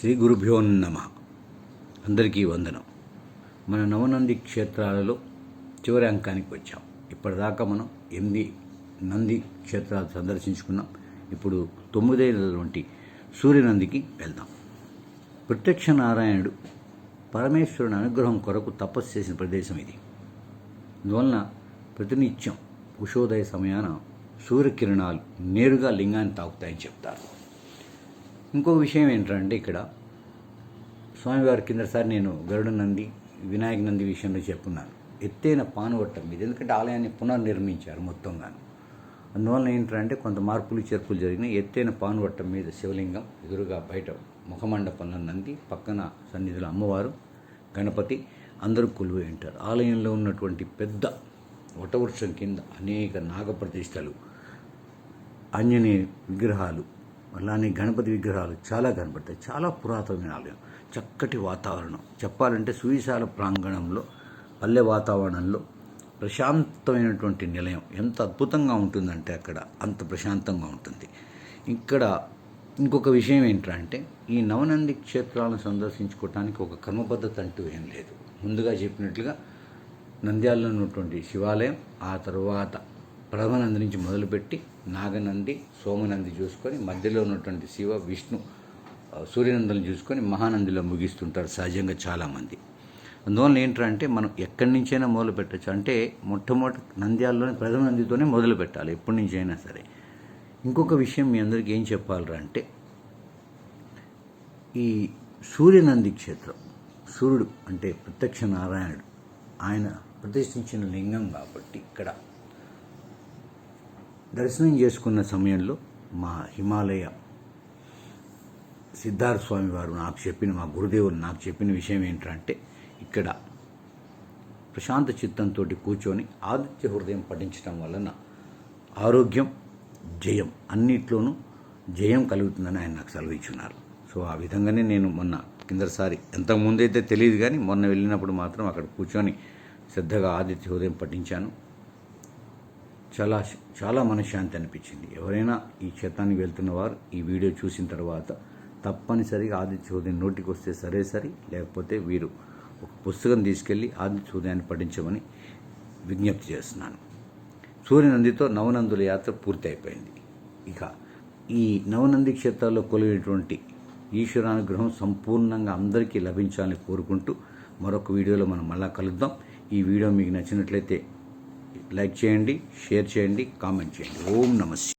శ్రీ గురుభ్యో నమ. అందరికీ వందనం. మన నవనంది క్షేత్రాలలో చివరి అంకానికి వచ్చాం. ఇప్పటిదాకా మనం ఎనిమిది నంది క్షేత్రాలు సందర్శించుకున్నాం. ఇప్పుడు తొమ్మిదేళ్ళటువంటి సూర్యనందికి వెళ్దాం. ప్రత్యక్ష నారాయణుడు పరమేశ్వరుని అనుగ్రహం కొరకు తపస్సు చేసిన ప్రదేశం ఇది. అందువలన ప్రతినిత్యం ఉషోదయ సమయాన సూర్యకిరణాలు నేరుగా లింగాన్ని తాకుతాయని చెప్తారు. ఇంకో విషయం ఏంటంటే ఇక్కడ స్వామివారి కిందసారి నేను గరుడ నంది వినాయక నంది విషయంలో చెప్పున్నాను. ఎత్తైన పానువట్టం మీద ఎందుకంటే ఆలయాన్ని పునర్నిర్మించారు మొత్తంగా అందువల్ల ఏంటంటే కొంత మార్పులు చేర్పులు జరిగినాయి. ఎత్తైన పానువట్టం మీద శివలింగం ఎదురుగా బయట ముఖమండపంలో నంది పక్కన సన్నిధిలో అమ్మవారు గణపతి అందరూ కొలువై ఉంటారు. ఆలయంలో ఉన్నటువంటి పెద్ద వటవృక్షం కింద అనేక నాగప్రతిష్టలు ఆంజనేయ విగ్రహాలు అలానే గణపతి విగ్రహాలు చాలా కనపడతాయి. చాలా పురాతనమైన ఆలయం. చక్కటి వాతావరణం. చెప్పాలంటే సువిశాల ప్రాంగణంలో పల్లె వాతావరణంలో ప్రశాంతమైనటువంటి నిలయం. ఎంత అద్భుతంగా ఉంటుందంటే అక్కడ. అంత ప్రశాంతంగా ఉంటుంది. ఇక్కడ ఇంకొక విషయం ఏంటంటే ఈ నవనంది క్షేత్రాలను సందర్శించుకోవటానికి ఒక కర్మపద్ధతి అంటూ ఏం లేదు. ముందుగా చెప్పినట్లుగా నంద్యాలలో ఉన్నటువంటి శివాలయం ఆ తర్వాత ప్రథమనంది నుంచి మొదలుపెట్టి నాగనంది సోమనంది చూసుకొని మధ్యలో ఉన్నటువంటి శివ విష్ణు సూర్యనందులను చూసుకొని మహానందిలో ముగిస్తుంటారు సహజంగా చాలామంది. అందువల్ల ఏంటంటే మనం ఎక్కడి నుంచైనా మొదలు పెట్టచ్చు. అంటే మొట్టమొదటి నంద్యాలలోని ప్రథమ నందితోనే మొదలు పెట్టాలి ఎప్పటి నుంచి అయినా సరే. ఇంకొక విషయం మీ అందరికీ ఏం చెప్పాలరా అంటే ఈ సూర్యనంది క్షేత్రం సూర్యుడు అంటే ప్రత్యక్ష నారాయణుడు ఆయన ప్రతిష్ఠించిన లింగం కాబట్టి ఇక్కడ దర్శనం చేసుకున్న సమయంలో మా హిమాలయ సిద్ధార్థ స్వామి వారు నాకు చెప్పిన మా గురుదేవులు నాకు చెప్పిన విషయం ఏంటంటే ఇక్కడ ప్రశాంత చిత్తంతో కూర్చొని ఆదిత్య హృదయం పఠించడం వలన ఆరోగ్యం జయం అన్నిట్లోనూ జయం కలుగుతుందని ఆయన నాకు సెలవిచ్చున్నారు. సో ఆ విధంగానే నేను మొన్న కిందసారి ఎంతకుముందైతే తెలియదు కానీ మొన్న వెళ్ళినప్పుడు మాత్రం అక్కడ కూర్చొని శ్రద్ధగా ఆదిత్య హృదయం పఠించాను. చాలా చాలా మనశ్శాంతి అనిపించింది. ఎవరైనా ఈ క్షేత్రానికి వెళ్తున్న వారు ఈ వీడియో చూసిన తర్వాత తప్పనిసరిగా ఆదిత్య ఉదయం నోటికి వస్తే సరే సరే లేకపోతే వీరు ఒక పుస్తకం తీసుకెళ్ళి ఆదిత్య ఉదయాన్ని పఠించమని విజ్ఞప్తి చేస్తున్నాను. సూర్యనందితో నవనందుల యాత్ర పూర్తి అయిపోయింది ఇక ఈ నవనంది క్షేత్రాల్లో కొలిగినటువంటి ఈశ్వరానుగ్రహం సంపూర్ణంగా అందరికీ లభించాలని కోరుకుంటూ మరొక వీడియోలో మనం మళ్ళా కలుద్దాం. ఈ వీడియో మీకు నచ్చినట్లయితే లైక్ చేయండి షేర్ చేయండి కామెంట్ చేయండి. ఓం నమస్తే